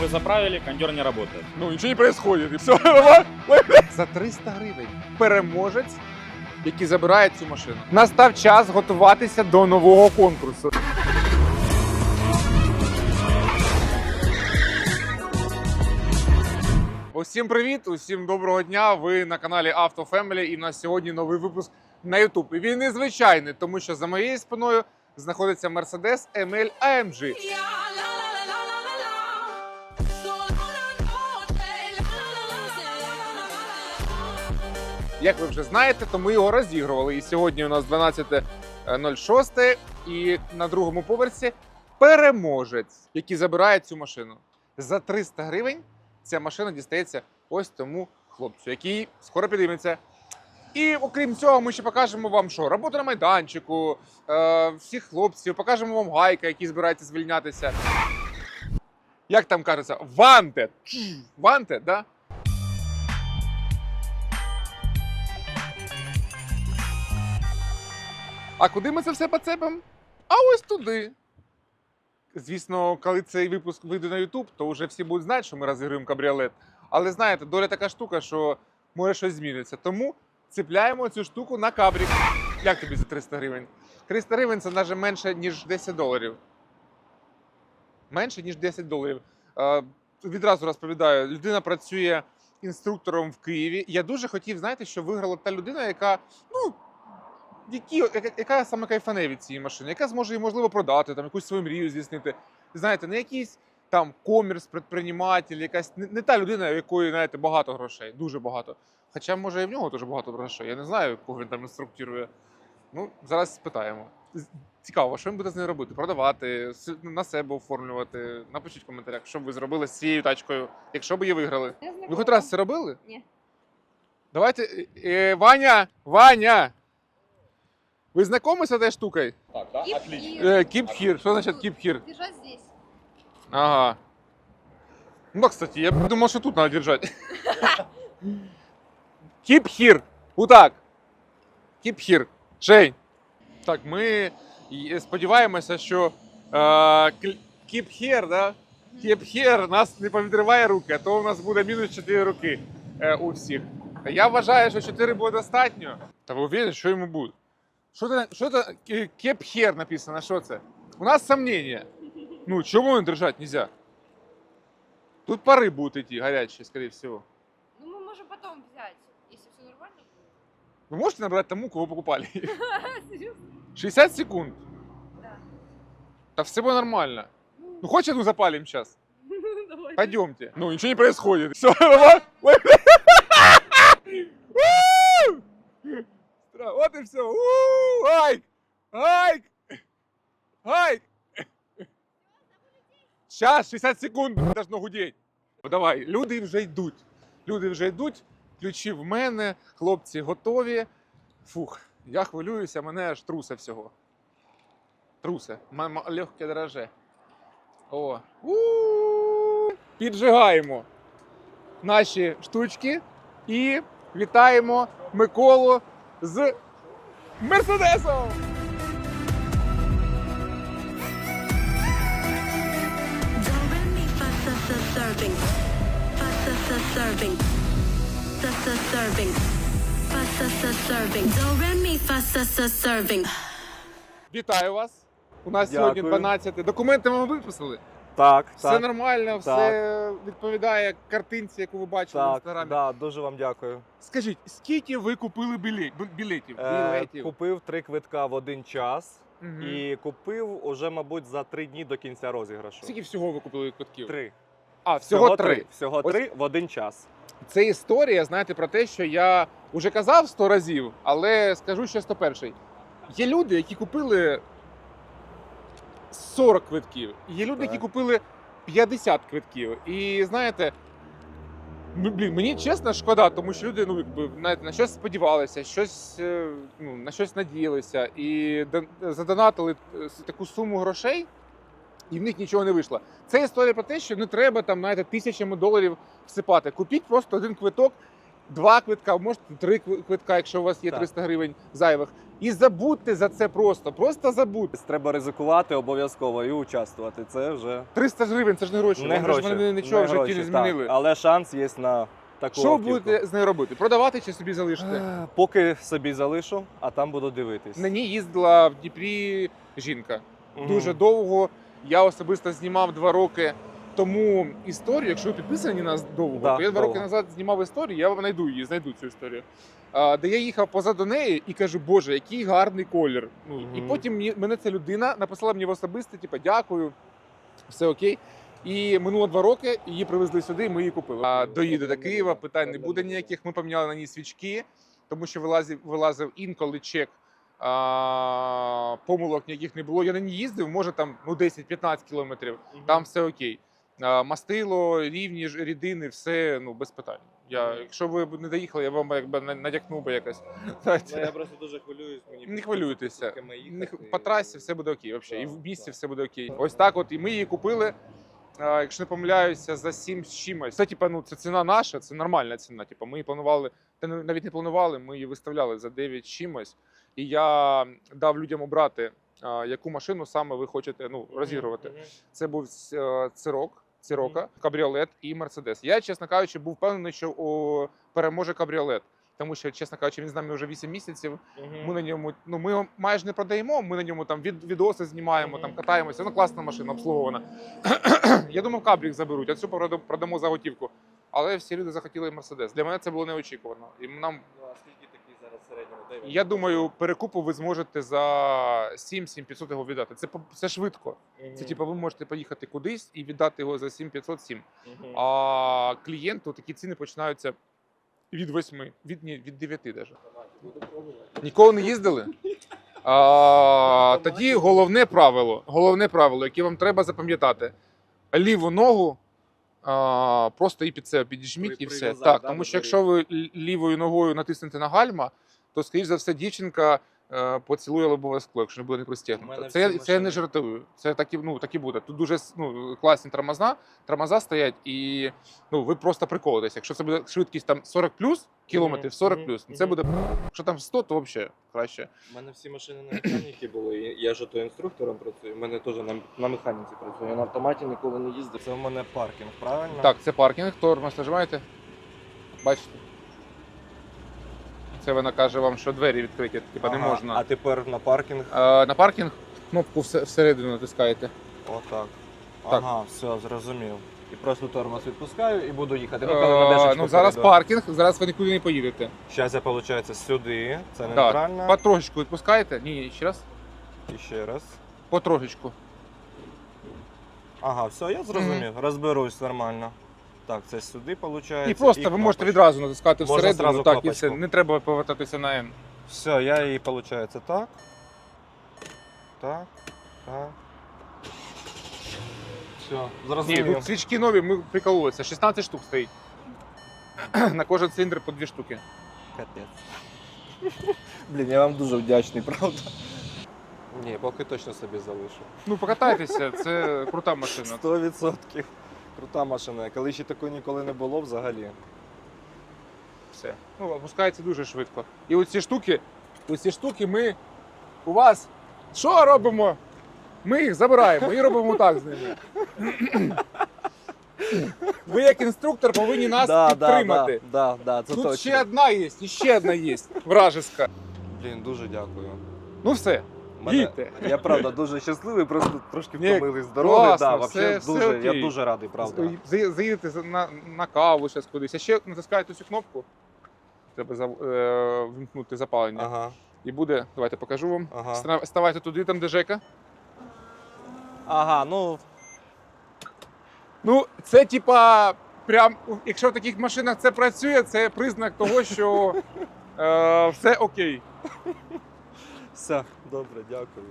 Вы заправили, кондер не работает. Ну, нічого не происходит, і все. За 300 гривень переможець, який забирає цю машину. Настав час готуватися до нового конкурсу. Усім привіт, усім доброго дня. Ви на каналі Auto Family і в нас сьогодні новий випуск на YouTube. І він незвичайний, тому що за моєю спиною знаходиться Mercedes ML AMG. Як ви вже знаєте, то ми його розігрували. І сьогодні у нас 12.06 і на другому поверсі переможець, який забирає цю машину. За 300 гривень ця машина дістається ось тому хлопцю, який скоро підійметься. І окрім цього, ми ще покажемо вам, що робота на майданчику, е, всіх хлопців, покажемо вам гайка, які збираються звільнятися. Як там кажеться, ванте. Ванте, да? А куди ми це все поцепимо? А ось туди. Звісно, коли цей випуск вийде на YouTube, то вже всі будуть знати, що ми розігруємо кабріолет. Але знаєте, доля така штука, що може щось зміниться. Тому цепляємо цю штуку на кабрік. Як тобі за 300 гривень? 300 гривень це навіть менше, ніж 10 доларів. Менше, ніж 10 доларів. Е, відразу розповідаю, людина працює інструктором в Києві. Я дуже хотів, знаєте, що виграла та людина, яка, ну, які, яка, яка саме кайфане від цієї машини, яка зможе її можливо продати, там якусь свою мрію здійснити. Знаєте, не якийсь там комерс, предприниматель, якась не, не та людина, у якої знаєте, багато грошей, дуже багато. Хоча, може, і в нього дуже багато грошей. Я не знаю, кого він там інструктує. Ну, зараз спитаємо. Цікаво, що він буде з нею робити? Продавати, на себе оформлювати. Напишіть в коментарях, що б ви зробили з цією тачкою, якщо б її виграли. Ви хоч раз це робили? Ні. Давайте. е, е, Ваня! Ваня! Ви знайомі з цією штукою? Так, да? Keep Отлично. here. Е, Keep here. Що значить keep here? Держать здесь. Ага. Ну, да, кстати, я думал, что тут надо держать. Keep here. Вот так. Keep here. Жень. Так, ми й- сподіваємося, що е, кл- keep here, да? Keep here нас не повідриває руки, а то у нас буде мінус 4 руки е, у всіх. Я вважаю, що 4 буде достатньо. Та ви уверені, що йому буде? Що це, що це keep here написано? Що це? У нас сомнения. Ну, чего не держать нельзя? Тут пары будут идти горячие, скорее всего. Ну, мы можем потом взять, если все нормально будет. Вы можете набрать тому, кого покупали? Серьезно? 60 секунд. Да. Да все будет нормально. Ну, хочешь, ну запалим сейчас? Пойдемте. Ну, ничего не происходит. Все, давай. Вот и все. Айк! Айк! Айк! Сейчас, 60 секунд должно гудеть. Ну, Давай, люди вже йдуть. Люди вже йдуть. Ключі в мене, хлопці готові. Фух, я хвилююся, мене аж трусе всього. Трусе. Легке драже. О. У-у-у. Піджигаємо наші штучки і вітаємо Миколу з Мерседесом! Вітаю вас! У нас Дякую. сьогодні 12. Документи ми виписали. Так, Все так, нормально, все відповідає картинці, яку ви бачили в так, інстаграмі. да, дуже вам дякую. Скажіть, скільки ви купили білі- бі- білетів? Е, Білетів. купив три квитка в один час Мгм. і купив уже, мабуть, за три дні до кінця розіграшу. Скільки всього ви купили квитків? Три. А, всього, три. Всього Ось- три в один час. Це історія, знаєте, про те, що я вже казав сто разів, але скажу ще 101. Є люди, які купили 40 квитків. Є люди, Так. які купили 50 квитків. І знаєте, ну, блін, мені чесно шкода, тому що люди ну, якби, знаєте, на щось сподівалися, щось, е, ну, на щось надіялися і задонатили е, таку суму грошей, і в них нічого не вийшло. Це історія про те, що не треба там, знаєте, тисячами доларів всипати. Купіть просто один квиток два квитка, можете три квитка, якщо у вас є Так. 300 гривень зайвих. І забудьте за це просто. Просто забудьте. Треба ризикувати обов'язково і участвувати. Це вже 300 гривень це ж не гроші. не гроші. Вони нічого не в житті гроші, не так. Але шанс є на таку Що ви автівку. будете з нею робити? Продавати чи собі залишити? Е, Поки собі залишу, а там буду дивитись. На ній їздила в Дніпрі жінка. Дуже довго. Я особисто знімав два роки тому історію. Якщо ви підписані нас довго, Да, то я два довго. роки назад знімав історію, я вам знайду її, знайду цю історію. А, де я їхав позаду неї і кажу, Боже, який гарний колір. Ну, І потім мені, мене ця людина написала мені в особисте, типу, дякую, все окей. І минуло два роки, її привезли сюди, і ми її купили. А, доїде до Києва, питань не буде ніяких. Ми поміняли на ній свічки, тому що вилазив, вилазив інколи чек. А, помилок ніяких не було. Я на ній їздив, може там ну, 10-15 кілометрів. Там все окей. Мастило, рівні, ж- рідини, все ну, без питань. Я, якщо ви б не доїхали, я вам якби на- надякнув би якось. Ну, я просто дуже хвилююсь. Мені Не хвилюйтеся. Їхати. По трасі все буде окей. Вообще. І в місті да. все буде окей. Ось так от. І ми її купили, якщо не помиляюся, за 7 з чимось. Це, типа, ну, це ціна наша, це нормальна ціна. Типа, ми її планували, та навіть не планували, ми її виставляли за 9 з чимось. І я дав людям обрати, яку машину саме ви хочете ну, розігрувати. Це був е, Цирок, Цирока, кабріолет і Мерседес. Я, чесно кажучи, був впевнений, що о, переможе кабріолет. Тому що, чесно кажучи, він з нами вже 8 місяців. Мгм. Ми на ньому, ну ми його майже не продаємо. Ми на ньому там від, відоси знімаємо, там катаємося. Ну класна машина, обслугована. Я думав, кабрік заберуть, а цю прода- продамо за готівку. Але всі люди захотіли Мерседес. Для мене це було неочікувано. І нам, я думаю, перекупу ви зможете за 7-7 його віддати. Це це швидко. Це типу, ви можете поїхати кудись і віддати його за 7 7 Мгм. А клієнту такі ціни починаються від 8, від, ні, від 9 навіть. Ніколи не їздили? А, тоді головне правило, головне правило, яке вам треба запам'ятати: ліву ногу а, просто і під себе підіжміть, і все. Так, тому що якщо ви лівою ногою натиснете на гальма, то, скоріш за все, дівчинка е, поцілує лобове скло, якщо не буде не У Це, це я не жартую. Це так і, ну, так і буде. Тут дуже ну, класні тормоза, тормоза стоять, і ну, ви просто приколитесь. Якщо це буде швидкість там 40 плюс, кілометрів 40 плюс, це буде. Якщо там 100, то взагалі краще. У мене всі машини на механіки були. і Я ж то інструктором працюю. У мене теж на, на механіці працюю. Я на автоматі ніколи не їздив. Це в мене паркінг, правильно? Так, це паркінг, тормоз нажимаєте. Бачите? Це вона каже вам, що двері відкриті, типа не Ага, можна. А тепер на паркінг. А, на паркінг кнопку все- всередину натискаєте. Отак. Так. Ага, все, зрозумів. І просто тормоз відпускаю і буду їхати. Ну, Е, коли на дешечку ну зараз перейду. паркінг, зараз ви нікуди не поїдете. Зараз я, виходить, сюди. Це Так, нейтрально. потрошечку відпускаєте. Ні, ні, ще раз. І ще раз. Потрошечку. Ага, все, я зрозумів. Розберусь нормально. Так, це сюди виходить. І просто ви можете відразу натискати Можна всередину, зразу так і кнопочку. все. Не треба повертатися на N. Все, я її, виходить, так. Так. Так. Все, Ні, зрозумів. тут свічки нові, ми прикололися. 16 штук стоїть. На кожен циліндр по дві штуки. Капець. Блін, я вам дуже вдячний, правда? Ні, поки точно собі залишу. Ну покатайтеся, це крута машина. 100%. Крута машина. Коли ще такої ніколи не було взагалі. Все. Ну, опускається дуже швидко. І оці штуки, оці штуки ми у вас що робимо? Ми їх забираємо і робимо так з ними. Ви як інструктор повинні нас підтримати. Да, да, да, це Тут точно. ще одна є, і ще одна є. Вражеска. Блін, дуже дякую. Ну все. Мене- Їдьте. Я правда дуже щасливий, просто трошки Ні, втомились з дороги. класно, да, все- вообще все дуже, я окей. дуже радий, правда. За- Заїдете за- на, на каву зараз кудись. А ще натискаєте цю кнопку. Треба за, е, вимкнути запалення. Ага. І буде, давайте покажу вам. Ага. Ста- Ставайте туди, там де Жека. Ага, ну Ну, це типа, прям, якщо в таких машинах це працює, це признак того, що е, все окей. все, добре, дякую.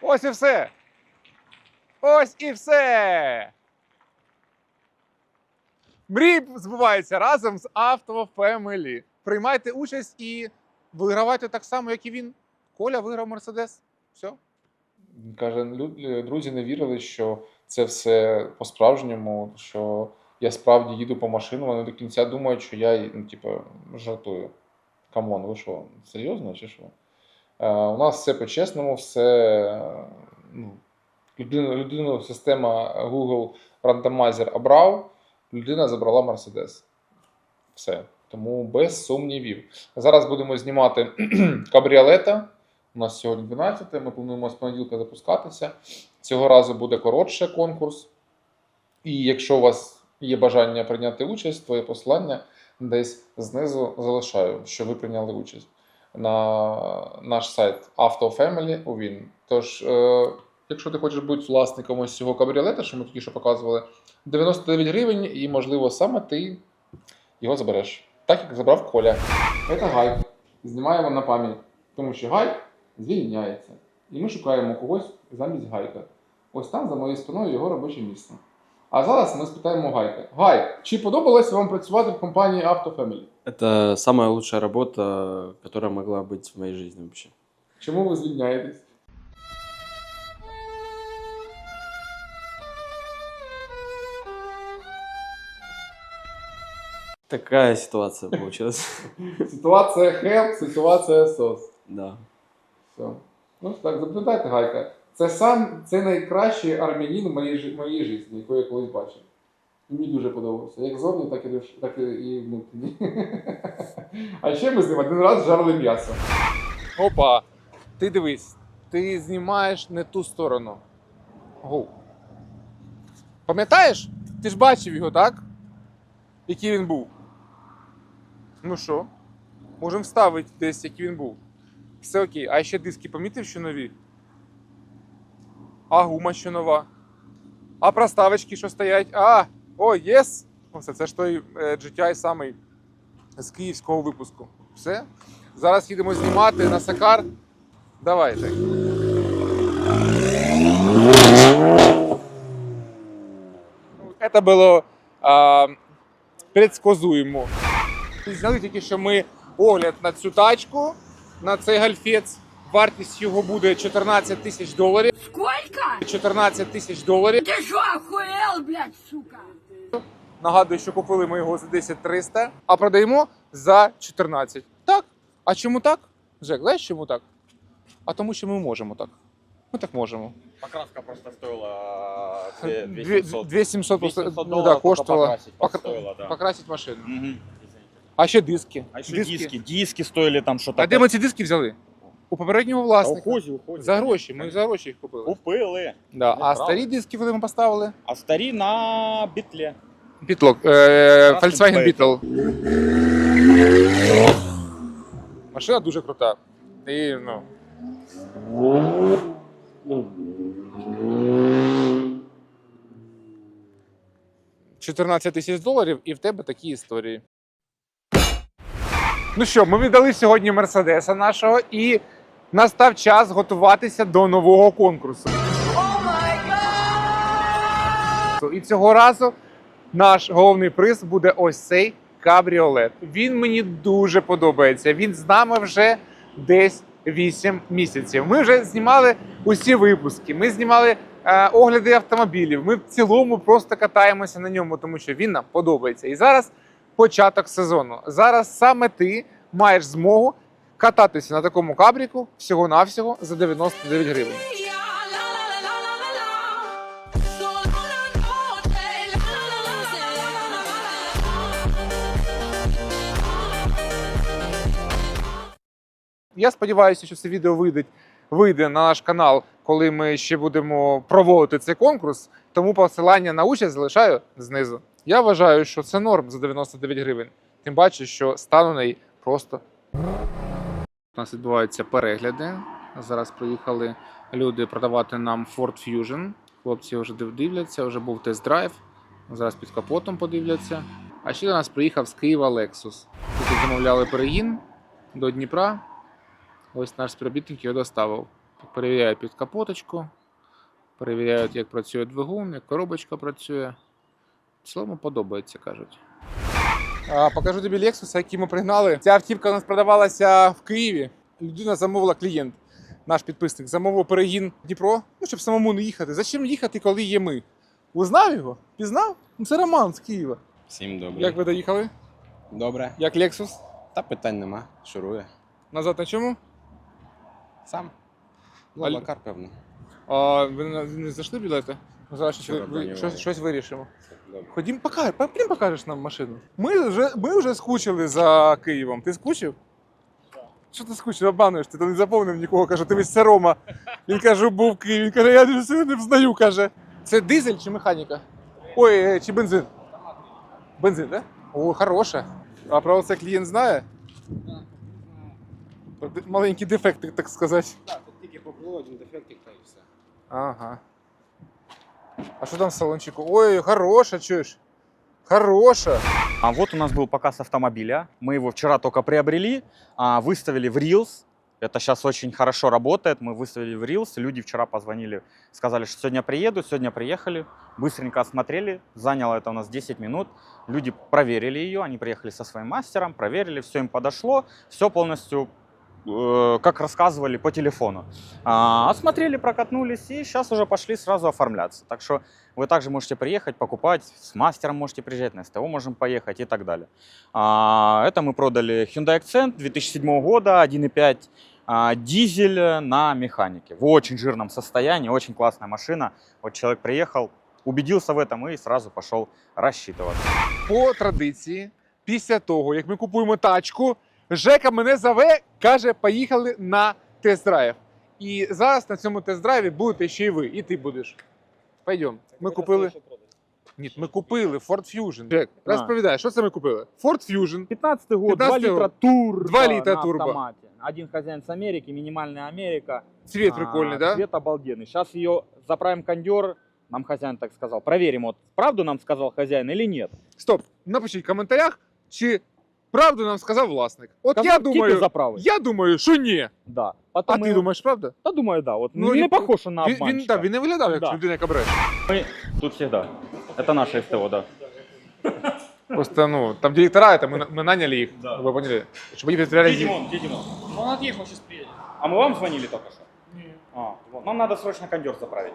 Ось і все. Ось і все. Мрій збуваються разом з Family. Приймайте участь і вигравайте так само, як і він. Коля виграв Мерседес. Все. Каже, друзі не вірили, що це все по-справжньому, що я справді їду по машину, вони до кінця думають, що я ну, типу, жартую. Камон, ви що, серйозно чи що? Е, у нас все по-чесному, все ну, людину, людину система Google рандомайзер обрав, людина забрала Mercedes. Все. Тому без сумнівів. Зараз будемо знімати кабріолета. У нас сьогодні 12, ми плануємо з понеділка запускатися. Цього разу буде коротше конкурс. І якщо у вас є бажання прийняти участь, твоє посилання десь знизу залишаю, що ви прийняли участь на наш сайт AutoFamily у Він. Тож, е, якщо ти хочеш бути власником ось цього кабріолета, що ми тільки що показували, 99 гривень, і, можливо, саме ти його забереш. Так як забрав Коля. Це гайк. Знімаємо на пам'ять, тому що гайк звільняється. І ми шукаємо когось замість гайка. Ось там за моєю спиною його робоче місце. А зараз ми спитаємо Гайка. Гай, чи подобалось вам працювати в компанії AutoFamily? Это самая лучшая работа, которая могла быть в моей жизни вообще. Чому ви звільняєтесь? Такая ситуация получилась. Ситуація хелп, ситуація сос. Да. Все. Ну так, запам'ятайте, Гайка. Це сам це найкращий армянин в моїй, моїй житті, яку я колись бачив. Мені дуже подобався. Як зовні, так і, так і, і внутрішній. А ще ми з ним один раз жарили м'ясо. Опа! Ти дивись, ти знімаєш не ту сторону. Гоу. Пам'ятаєш? Ти ж бачив його, так? Який він був. Ну що? Можемо вставити десь, який він був. Все окей. А ще диски помітив, що нові? А гума що нова? А проставочки, що стоять? А! О, єс! Оце це ж той е, GTI самий з київського випуску. Все. Зараз їдемо знімати на Сакар. Давайте. Це було а, предсказуємо. Зняли тільки, що ми огляд на цю тачку, на цей гальфець. Вартість його буде 14 тисяч доларів. Сколько? 14 тисяч доларів. Ты что, охуел, блядь, сука? Нагадую, що купили ми його за 10 300, а продаємо за 14. Так. А чому так? Жек, знаєш чому так? А тому, що ми можемо так. Ми так можемо. Покраска просто стоила две- Дві- 2700. 2700 просто 2700 ну, да, только коштувало. покрасить Покра- стоило, да. Покрасить машину. Мгм. А ще диски. А еще диски. диски. стоили там что-то. А де ми ці диски взяли? У попереднього власника. Уходи, уходи. За гроші. Ми за гроші їх купили. Купили. Да. А старі диски вони ми поставили. А старі на бітле. Бітлок. Е, Volkswagen Beetle. Машина дуже крута. І, ну. «14 тисяч доларів і в тебе такі історії. Ну що, ми віддали сьогодні Мерседеса нашого і настав час готуватися до нового конкурсу. І цього разу наш головний приз буде ось цей кабріолет. Він мені дуже подобається. Він з нами вже десь 8 місяців. Ми вже знімали усі випуски. Ми знімали е, огляди автомобілів. Ми в цілому просто катаємося на ньому, тому що він нам подобається. І зараз початок сезону. Зараз саме ти маєш змогу кататися на такому кабріку всього-навсього за 99 гривень. Я сподіваюся, що це відео вийде, вийде на наш канал, коли ми ще будемо проводити цей конкурс. Тому посилання на участь залишаю знизу. Я вважаю, що це норм за 99 гривень. Тим паче, що стан у неї просто. У нас відбуваються перегляди. Зараз приїхали люди продавати нам Ford Fusion. Хлопці вже дивляться, вже був тест-драйв. Зараз під капотом подивляться. А ще до нас приїхав з Києва Lexus. Тут замовляли перегін до Дніпра. Ось наш співробітник його доставив. Перевіряють під капоточку, перевіряють, як працює двигун, як коробочка працює. В цілому подобається, кажуть. Покажу тобі Lexus, який ми пригнали. Ця автівка у нас продавалася в Києві. Людина замовила клієнт, наш підписник, замовив перегін в Дніпро, ну, щоб самому не їхати. Зачем їхати, коли є ми? Узнав його? Пізнав? Ну це Роман з Києва. Всім добре. Як ви доїхали? Добре. Як Lexus? Та питань нема. Шурує. Назад на чому? Сам. А Лавакар, певно. А ви не, знайшли білети? Зараз щось, ви- щось, щось вирішимо. Ходім, покажеш, потім покажеш нам машину. Ми вже, ми вже скучили за Києвом. Ти скучив? Що ти скучив? Обмануєш, ти там не заповнив нікого. Каже, ти весь це Рома. Він каже, був в Києві. Він каже, я не все не взнаю, каже. Це дизель чи механіка? Ой, е, чи бензин? Бензин, так? Да? О, хороше. А про це клієнт знає? Маленький дефект, так сказати. Так, тут тільки поплило, один дефектик та і все. Ага. А что там в салончику? Ой, хорошая, чуешь? Хорошая. А вот у нас был показ автомобиля. Мы его вчера только приобрели, а, выставили в Reels. Это сейчас очень хорошо работает. Мы выставили в Reels. Люди вчера позвонили, сказали, что сегодня приеду. Сегодня приехали. Быстренько осмотрели. Заняло это у нас 10 минут. Люди проверили ее. Они приехали со своим мастером, проверили. Все им подошло. Все полностью как рассказывали по телефону. А, осмотрели, прокатнулись и сейчас уже пошли сразу оформляться. Так что вы также можете приехать, покупать, с мастером можете приезжать, на СТО можем поехать и так далее. А, это мы продали Hyundai Accent 2007 года, 1.5 а, дизель на механике. В очень жирном состоянии, очень классная машина. Вот человек приехал, убедился в этом и сразу пошел рассчитываться. По традиції, після того, як ми купуємо тачку, Жека мене зове, каже, поїхали на тест-драйв. І зараз на цьому тест-драйві будете ще й ви, і ти будеш. Пойдем. Ми купили. Ні, ми купили Ford Fusion. Жек, А. розповідай, що це ми купили? Ford Fusion. 15 год, 15 2 литра турбо. 2 литра на турбо. автомате. Один хозяин с Америки, минимальная Америка. Цвет А, прикольний, да? Цвет обалденный. Сейчас ее заправим кондер. Нам хозяин так сказал. Проверим, вот правду нам сказал хозяин или нет. Стоп, напишіть в коментарях, чи правду нам сказав власник. От Сказал, я тільки думаю, заправить. я думаю, що ні. Да. А Потом ти мы- думаєш, правда? Да, думаю, да. Вот Ну, не не- похож он на Він, обманщика. він, да, він не виглядав як Да. людина, яка бреше. Мы тут всегда. Это наше СТО, да. Просто, ну, там директора, это мы, мы наняли их, Да. вы поняли? Чтобы они представляли... Где Димон? Где Димон? Ну, он отъехал, сейчас приедет. А мы вам звонили только что? Нет. А, вот. Нам надо срочно кондер заправить.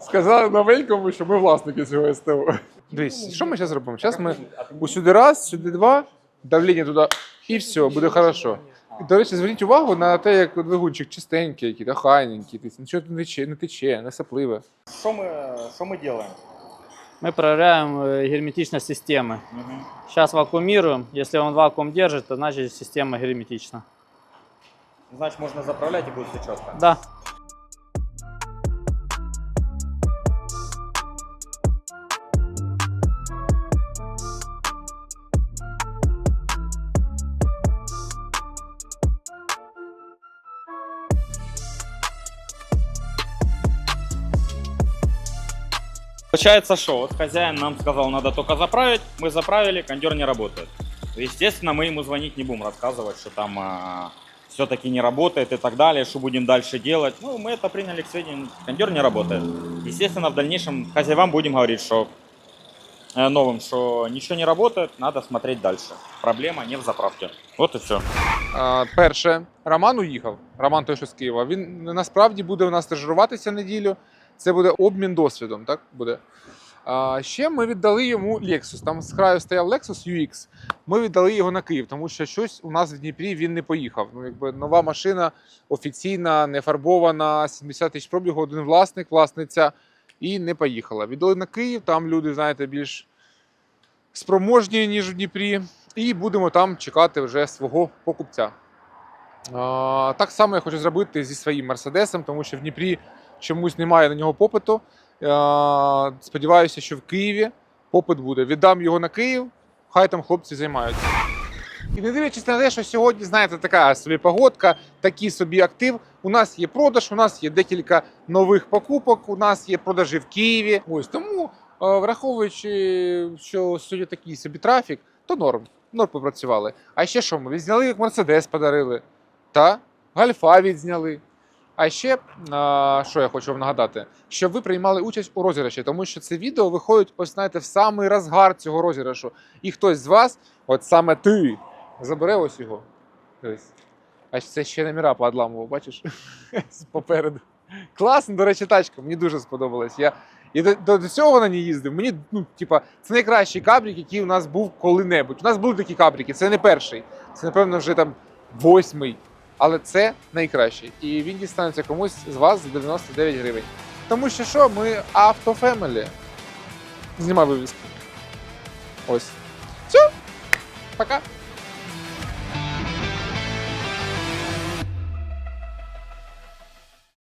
Сказали новенькому, що ми власники цього СТО. Дивись, що ми зараз робимо? Зараз ми усюди раз, сюди два, давлення туди, і все, буде хорошо. І, до речі, зверніть увагу на те, як двигунчик чистенький, який, охайненький, тобто нічого не тече, не тече, не сапливе. Что мы, что мы делаем? Мы проверяем э, герметичность системы. Сейчас вакуумируем. Если он вакуум держит, то значит система герметична. Значит, можно заправлять и будет все четко. Да. Получается, что вот хозяин нам сказал, надо только заправить, мы заправили, кондер не работает. Естественно, мы ему звонить не будем, рассказывать, что там все-таки не работает и так далее, что будем дальше делать. Ну, мы это приняли к сведению, кондер не работает. Естественно, в дальнейшем хозяевам будем говорить, что э, новым, что ничего не работает, надо смотреть дальше. Проблема не в заправке. Вот и все. А, перше, Роман уїхав. Роман той, що з Києва. Він насправді буде у нас стажуватися неділю. Це буде обмін досвідом, так буде. А, ще ми віддали йому Lexus. Там з краю стояв Lexus UX. Ми віддали його на Київ, тому що щось у нас в Дніпрі він не поїхав. Ну, якби нова машина офіційна, не фарбована, 70 тисяч пробігу, один власник, власниця, і не поїхала. Віддали на Київ, там люди, знаєте, більш спроможні, ніж в Дніпрі. І будемо там чекати вже свого покупця. А, так само я хочу зробити зі своїм мерседесом, тому що в Дніпрі чомусь немає на нього попиту. Сподіваюся, що в Києві попит буде. Віддам його на Київ, хай там хлопці займаються. І не дивлячись на те, що сьогодні, знаєте, така собі погодка, такий собі актив. У нас є продаж, у нас є декілька нових покупок, у нас є продажі в Києві. Ось тому, е, враховуючи, що сьогодні такий собі трафік, то норм. Норм попрацювали. А ще що ми? Відзняли, як Мерседес подарили. Та Гальфа відзняли. А ще, що я хочу вам нагадати, щоб ви приймали участь у розіграші, тому що це відео виходить, ось знаєте, в самий розгар цього розіграшу. І хтось з вас, от саме ти, забере ось його. А це ще номера поодламував, бачиш? Попереду. Класно, до речі, тачка, мені дуже сподобалась. Я, до, до, до цього на ній їздив. Мені, ну, типа, це найкращий кабрік, який у нас був коли-небудь. У нас були такі кабріки, це не перший. Це, напевно, вже там восьмий. Але це найкраще. І він дістанеться комусь з вас за 99 гривень. Тому що що, ми автофемелі. Знімай вивіски. Ось. Все. Пока.